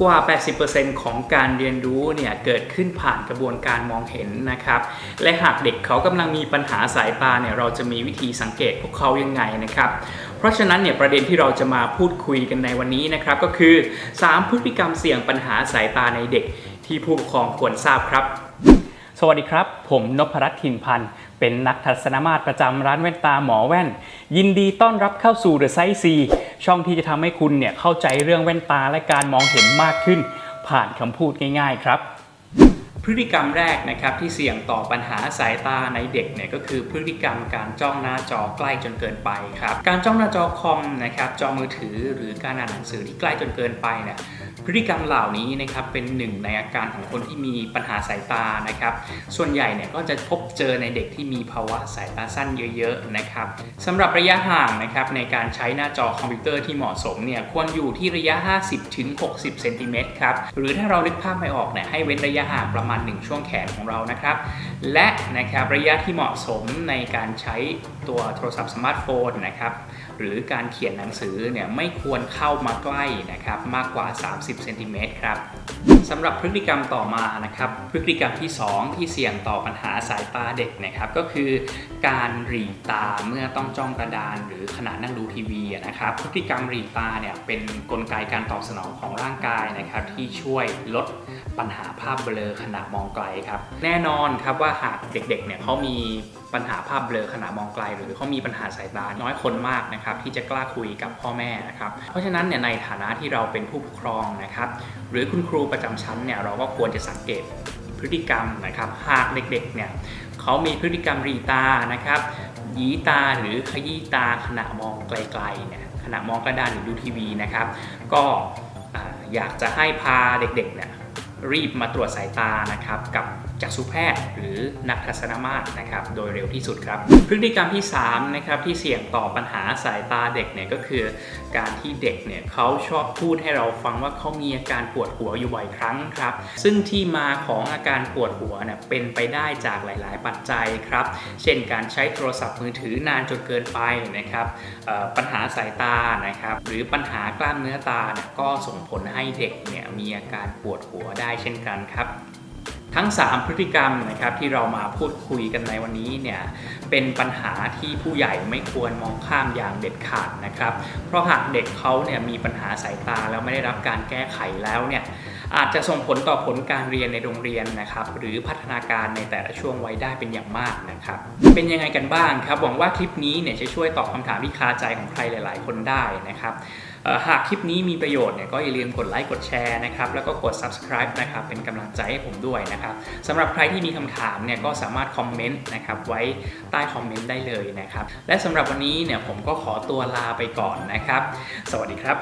กว่า 80%ของการเรียนรู้เนี่ยเกิดขึ้นผ่านกระบวนการมองเห็นนะครับ และหากเด็กเขากำลังมีปัญหาสายตาเนี่ยเราจะมีวิธีสังเกตพวกเขายังไงนะครับ เพราะฉะนั้นเนี่ยประเด็นที่เราจะมาพูดคุยกันในวันนี้นะครับก็คือ 3 พฤติกรรมเสี่ยงปัญหาสายตาในเด็กที่ผู้ปกครองควรทราบครับ สวัสดีครับ ผมนพรัตน์ถิ่นพันธ์เป็นนักทัศนมาตรประจำร้านแว่นตาหมอแว่น ยินดีต้อนรับเข้าสู่ The Size C ช่องที่จะทำให้คุณเนี่ยเข้าใจเรื่องแว่นตาและการมองเห็นมากขึ้น ผ่านคำพูดง่าย ๆ ครับพฤติกรรมแรกนะครับที่เสี่ยงต่อปัญหาสายตาในเด็กเนี่ยก็คือพฤติกรรมการจ้องหน้าจอใกล้จนเกินไปครับการจ้องหน้าจอคอมนะครับจอมือถือหรือการอ่านหนังสือที่ใกล้จนเกินไปเนี่ย พฤติกรรมเหล่านี้นะครับเป็นหนึ่งในอาการของคนที่มีปัญหาสายตานะครับ ส่วนใหญ่เนี่ยก็จะพบเจอในเด็กที่มีภาวะสายตาสั้นเยอะๆนะครับสำหรับระยะห่างนะครับในการใช้หน้าจอคอมพิวเตอร์ที่เหมาะสมเนี่ยควรอยู่ที่ระยะ 50-60ถึง60เซนติเมตรครับหรือถ้าเรานึกภาพไม่ออกเนี่ยให้เว้นระยะห่างประมาณ 1 ช่วงแขนของเรานะครับ และนะครับระยะที่เหมาะสมในการใช้ตัวโทรศัพท์สมาร์ทโฟนนะครับหรือการเขียนหนังสือเนี่ยไม่ควรเข้ามาใกล้นะครับมากกว่า 30เซนติเมตรครับ สำหรับพฤติกรรมต่อมานะครับ พฤติกรรมที่ 2 ที่เสี่ยงต่อปัญหาสายตาเด็กนะครับก็คือการหรีตาเมื่อต้องจ้องกระดานหรือขณะนั่งดูทีวีนะครับ พฤติกรรมหรีตาเนี่ยเป็นนกลไกการตอบสนองของร่างกายนะครับ ที่ช่วยลดปัญหาภาพเบลอขณะมองไกลครับ แน่นอนครับว่าหากเด็กๆเนี่ยเขามีปัญหาภาพเบลอขณะมองไกล หรือเขามีปัญหาสายตาน้อยคนมากนะครับที่จะกล้าคุยกับพ่อแม่นะครับเพราะฉะนั้นเนี่ยในฐานะที่เราเป็นผู้ปกครองนะครับหรือคุณครูประจำชั้นเนี่ยเราก็ควรจะสังเกตพฤติกรรมนะครับ หากเด็กๆเนี่ยเขามีพฤติกรรมรีตานะครับยีตาหรือขยี้ตาขณะมองไกลๆเนี่ยขณะมองกระดานหรือดูทีวีนะครับ ก็อยากจะให้พาเด็กๆเนี่ยรีบมาตรวจสายตานะครับกับ จักษุแพทย์ หรือนักทัศนมาตรนะครับโดยเร็วที่สุดครับ พฤติกรรมที่3นะครับที่เสี่ยงต่อปัญหาสายตาเด็กเนี่ยก็คือ การที่เด็กเนี่ยเขาชอบพูดให้เราฟังว่าเขามีอาการปวดหัวอยู่บ่อยครั้งครับ ซึ่งที่มาของอาการปวดหัวเนี่ยเป็นไปได้จากหลาย ๆ ปัจจัยครับ เช่นการใช้โทรศัพท์มือถือนานจนเกินไปนะครับปัญหาสายตานะครับหรือปัญหากล้ามเนื้อตาเนี่ยก็ส่งผลให้เด็กเนี่ยมีอาการปวดหัวได้เช่นกันครับ ทั้ง 3 พฤติกรรมนะครับที่เรามาพูดคุยกันในวันนี้เนี่ยเป็นปัญหาที่ผู้ใหญ่ไม่ควรมองข้ามอย่างเด็ดขาดนะครับ เพราะหากเด็กเขาเนี่ยมีปัญหาสายตาแล้วไม่ได้รับการแก้ไขแล้วเนี่ยอาจจะส่งผลต่อผลการเรียนในโรงเรียนนะครับหรือพัฒนาการในแต่ละช่วงวัยได้เป็นอย่างมากนะครับเป็นยังไงกันบ้างครับหวังว่าคลิปนี้เนี่ยจะช่วยตอบคำถามที่คาใจของใครหลาย ๆ คนได้นะครับ หากคลิปนี้มีประโยชน์เนี่ยก็อย่าลืมกดไลค์กดแชร์นะครับแล้วก็กด subscribe นะครับเป็นกำลังใจให้ผมด้วยนะครับสำหรับใครที่มีคำถามเนี่ยก็สามารถคอมเมนต์นะครับไว้ใต้คอมเมนต์ได้เลยนะครับและสำหรับวันนี้เนี่ยผมก็ขอตัวลาไปก่อนนะครับ สวัสดีครับ